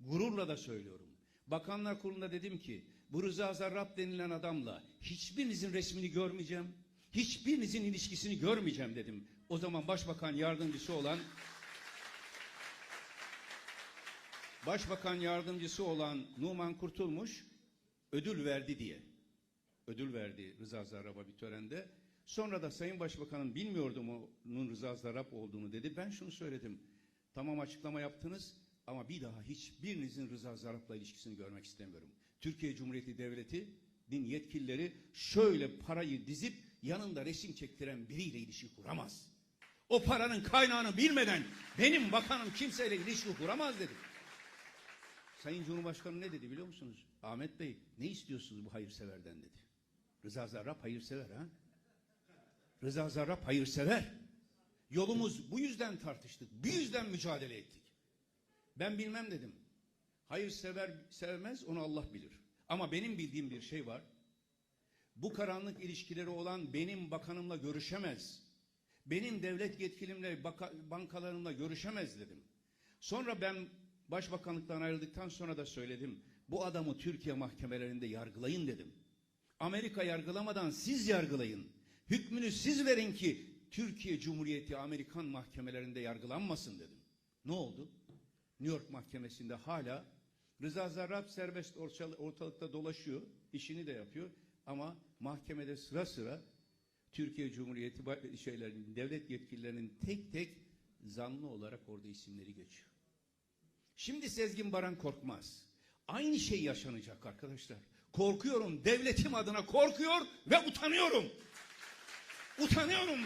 Gururla da söylüyorum. Bakanlar Kurulu'nda dedim ki bu Rıza Zarrab denilen adamla hiçbirinizin resmini görmeyeceğim. Hiçbirinizin ilişkisini görmeyeceğim dedim. O zaman başbakan yardımcısı olan Başbakan yardımcısı olan Numan Kurtulmuş ödül verdi diye. Ödül verdi Rıza Zarrab'a bir törende. Sonra da Sayın Başbakanım bilmiyordum onun Rıza Zarrab olduğunu dedi. Ben şunu söyledim. Tamam açıklama yaptınız ama bir daha hiçbirinizin Rıza Zarrab'la ilişkisini görmek istemiyorum. Türkiye Cumhuriyeti Devleti'nin yetkilileri şöyle parayı dizip yanında resim çektiren biriyle ilişki kuramaz. O paranın kaynağını bilmeden benim bakanım kimseyle ilişki kuramaz dedim. Sayın Cumhurbaşkanı ne dedi biliyor musunuz? Ahmet Bey ne istiyorsunuz bu hayırseverden dedi. Rıza Zarrab hayırsever ha? Rıza Zarrab hayırsever. Yolumuz bu yüzden tartıştık. Bu yüzden mücadele ettik. Ben bilmem dedim. Hayırsever sevmez onu Allah bilir. Ama benim bildiğim bir şey var. Bu karanlık ilişkileri olan benim bakanımla görüşemez. Benim devlet yetkilimle baka- bankalarımla görüşemez dedim. Sonra ben başbakanlıktan ayrıldıktan sonra da söyledim. Bu adamı Türkiye mahkemelerinde yargılayın dedim. Amerika yargılamadan siz yargılayın. Hükmünü siz verin ki Türkiye Cumhuriyeti Amerikan mahkemelerinde yargılanmasın dedim. Ne oldu? New York mahkemesinde hala Rıza Zarrab serbest ortalıkta dolaşıyor, işini de yapıyor ama mahkemede sıra sıra Türkiye Cumhuriyeti ba- şeylerin devlet yetkililerinin tek tek zanlı olarak orada isimleri geçiyor. Şimdi Sezgin Baran korkmaz. Aynı şey yaşanacak arkadaşlar. Korkuyorum. Devletim adına korkuyor ve utanıyorum. Utanıyorum.